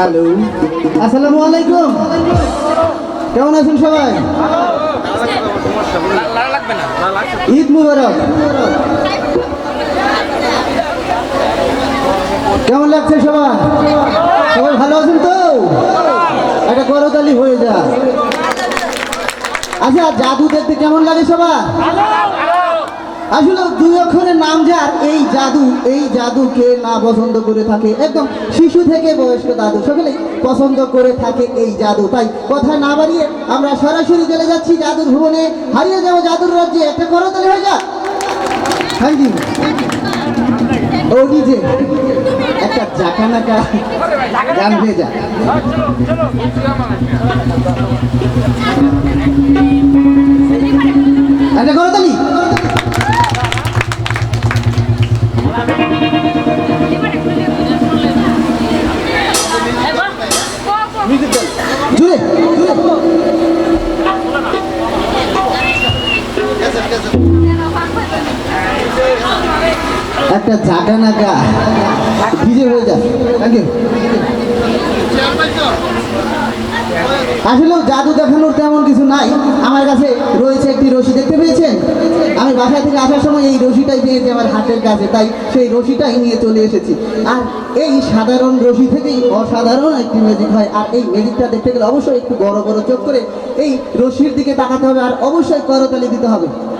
Hello. আসসালামু আলাইকুম। কেমন আছেন সবাই? ঈদ মুবারক। কেমন লাগছে সবাই? সবাই ভালো আছেন তো? একটা করতালি হয়ে যা আচ্ছা জাদু দেখতে কেমন লাগে সবার আসলে দুই অক্ষরের নাম যার এই জাদু, এই জাদুকে না পছন্দ করে থাকে? একদম শিশু থেকে বয়স্ক দাদু সকলেই পছন্দ করে থাকে এই জাদু। তাই কথা না বাড়িয়ে আমরা সরাসরি চলে যাচ্ছি জাদুর ভুবনে। হারিয়ে যাব জাদুর রাজ্যে। একটা করতালি হয়ে যাক। থ্যাংক ইউ ও নিজে একটা জাকানাকা গান হয়ে যাক। একটা করতালি একটা জাগা নাগা ভিজে হয়ে যায় ইউ আসলে জাদু দেখানোর তেমন কিছু নাই। আমার কাছে রয়েছে একটি রশি। দেখতে পেয়েছেন? আমি বাসা থেকে আসার সময় এই রশিটাই পেয়েছি আমার হাতের কাছে। তাই সেই রশিটাই নিয়ে চলে এসেছি। আর এই সাধারণ রশি থেকেই অসাধারণ একটি ম্যাজিক হয়। আর এই ম্যাজিকটা দেখতে গেলে অবশ্যই একটু বড় বড় চোখ করে এই রশির দিকে তাকাতে হবে। আর অবশ্যই করতালি দিতে হবে।